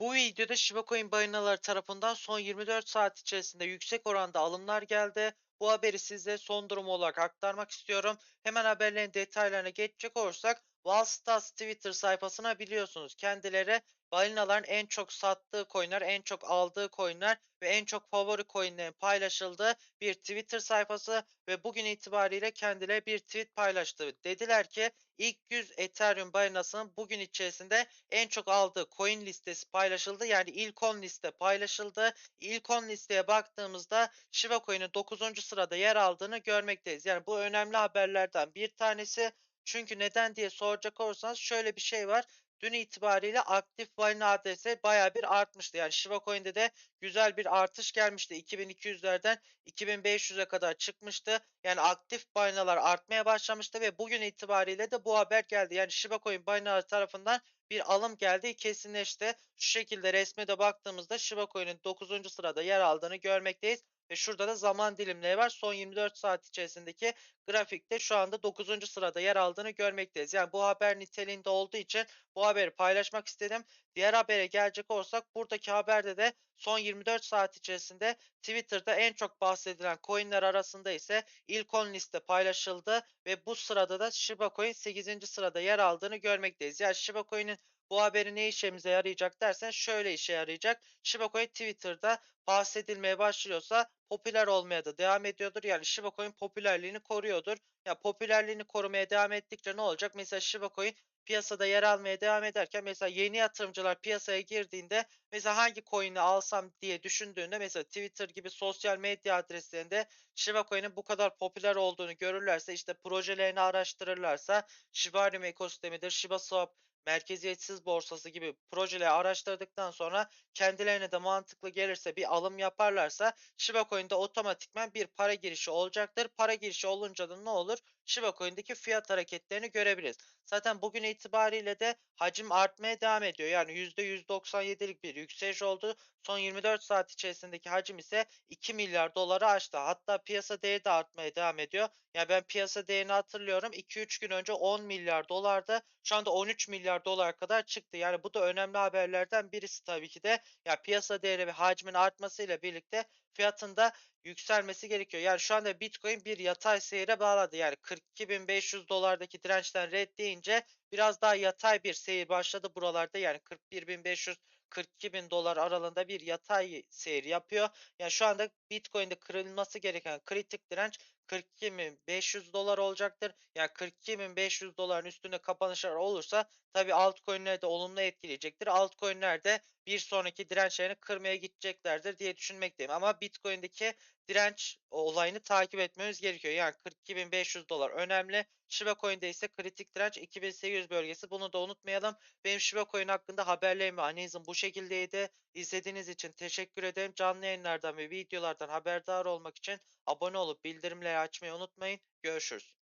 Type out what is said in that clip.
Bu videoda Shiba Coin balinaları tarafından son 24 saat içerisinde yüksek oranda alımlar geldi. Bu haberi size son durum olarak aktarmak istiyorum. Hemen haberlerin detaylarına geçecek olursak Wall Stats Twitter sayfasına biliyorsunuz kendileri balinaların en çok sattığı coinler, en çok aldığı coinler ve en çok favori coinlerin paylaşıldığı bir Twitter sayfası ve bugün itibariyle kendileri bir tweet paylaştı. Dediler ki ilk 100 Ethereum balinasının bugün içerisinde en çok aldığı coin listesi paylaşıldı. Yani ilk 10 liste paylaşıldı. İlk 10 listeye baktığımızda Shiba Coin'in 9. sırada yer aldığını görmekteyiz. Yani bu önemli haberlerden bir tanesi. Çünkü neden diye soracak olursanız şöyle bir şey var. Dün itibariyle aktif balina adresi baya bir artmıştı. Yani Shiba Coin'de de güzel bir artış gelmişti. 2200'lerden 2500'e kadar çıkmıştı. Yani aktif balinalar artmaya başlamıştı ve bugün itibariyle de bu haber geldi. Yani Shiba Coin balinaları tarafından bir alım geldi kesinleşti. Şu şekilde resme de baktığımızda Shiba Coin'in 9. sırada yer aldığını görmekteyiz. Ve şurada da zaman dilimleri var. Son 24 saat içerisindeki grafikte şu anda 9. sırada yer aldığını görmekteyiz. Yani bu haber niteliğinde olduğu için bu haberi paylaşmak istedim. Diğer habere gelecek olsak buradaki haberde de son 24 saat içerisinde Twitter'da en çok bahsedilen coinler arasında ise ilk 10 liste paylaşıldı ve bu sırada da Shiba Coin 8. sırada yer aldığını görmekteyiz. Yani Shiba Coin'in bu haberi ne işimize yarayacak dersen şöyle işe yarayacak. Shiba Coin Twitter'da bahsedilmeye başlıyorsa popüler olmaya da devam ediyordur. Yani Shiba Coin popülerliğini koruyordur. Ya popülerliğini korumaya devam ettikçe ne olacak? Mesela Shiba Coin piyasada yer almaya devam ederken mesela yeni yatırımcılar piyasaya girdiğinde mesela hangi coin'i alsam diye düşündüğünde mesela Twitter gibi sosyal medya adreslerinde Shiba Coin'in bu kadar popüler olduğunu görürlerse işte projelerini araştırırlarsa Shibarium ekosistemidir, Shiba Swap merkeziyetsiz borsası gibi projeleri araştırdıktan sonra kendilerine de mantıklı gelirse bir alım yaparlarsa Shiba Coin'de otomatikman bir para girişi olacaktır. Para girişi olunca da ne olur? Shiba Coin'deki fiyat hareketlerini görebiliriz. Zaten bugün itibariyle de hacim artmaya devam ediyor. Yani %197'lik bir yükseliş oldu. Son 24 saat içerisindeki hacim ise 2 milyar doları aştı. Hatta piyasa değeri de artmaya devam ediyor. Yani ben piyasa değerini hatırlıyorum. 2-3 gün önce 10 milyar dolardı. Şu anda 13 milyar dolar kadar çıktı. Yani bu da önemli haberlerden birisi tabii ki de. Ya piyasa değeri ve hacmin artmasıyla birlikte fiyatında yükselmesi gerekiyor. Yani şu anda Bitcoin bir yatay seyre bağladı. Yani 42.500 dolardaki dirençten red deyince biraz daha yatay bir seyir başladı buralarda. Yani 41.500 42 bin dolar aralığında bir yatay seyir yapıyor. Yani şu anda Bitcoin'de kırılması gereken kritik direnç 42.500 dolar olacaktır. Yani 42.500 doların üstünde kapanışlar olursa tabi altcoin'leri de olumlu etkileyecektir. Altcoin'ler de bir sonraki dirençlerini kırmaya gideceklerdir diye düşünmekteyim. Ama Bitcoin'deki direnç olayını takip etmemiz gerekiyor. Yani 42.500 dolar önemli. Shiba Coin'de ise kritik direnç 2800 bölgesi. Bunu da unutmayalım. Benim Shiba Coin hakkında haberlerim ve analizim bu şekildeydi. İzlediğiniz için teşekkür ederim. Canlı yayınlardan ve videolardan haberdar olmak için abone olup bildirimleri açmayı unutmayın. Görüşürüz.